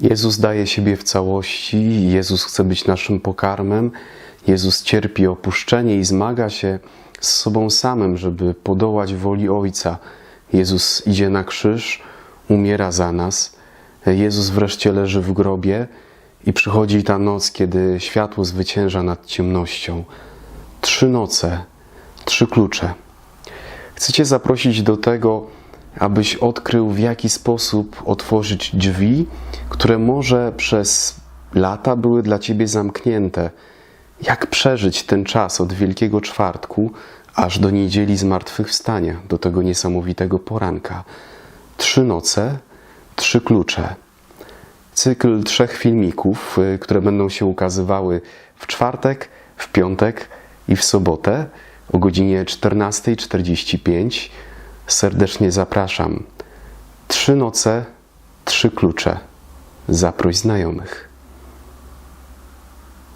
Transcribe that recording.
Jezus daje siebie w całości, Jezus chce być naszym pokarmem, Jezus cierpi opuszczenie i zmaga się z sobą samym, żeby podołać woli Ojca. Jezus idzie na krzyż, umiera za nas. Jezus wreszcie leży w grobie i przychodzi ta noc, kiedy światło zwycięża nad ciemnością. Trzy noce, trzy klucze. Chcę Cię zaprosić do tego, abyś odkrył, w jaki sposób otworzyć drzwi, które może przez lata były dla Ciebie zamknięte. Jak przeżyć ten czas od Wielkiego Czwartku aż do niedzieli zmartwychwstania, do tego niesamowitego poranka. Trzy noce, trzy klucze. Cykl trzech filmików, y, które będą się ukazywały w czwartek, w piątek i w sobotę o godzinie 14.45. Serdecznie zapraszam. Trzy noce, trzy klucze. Zaproś znajomych.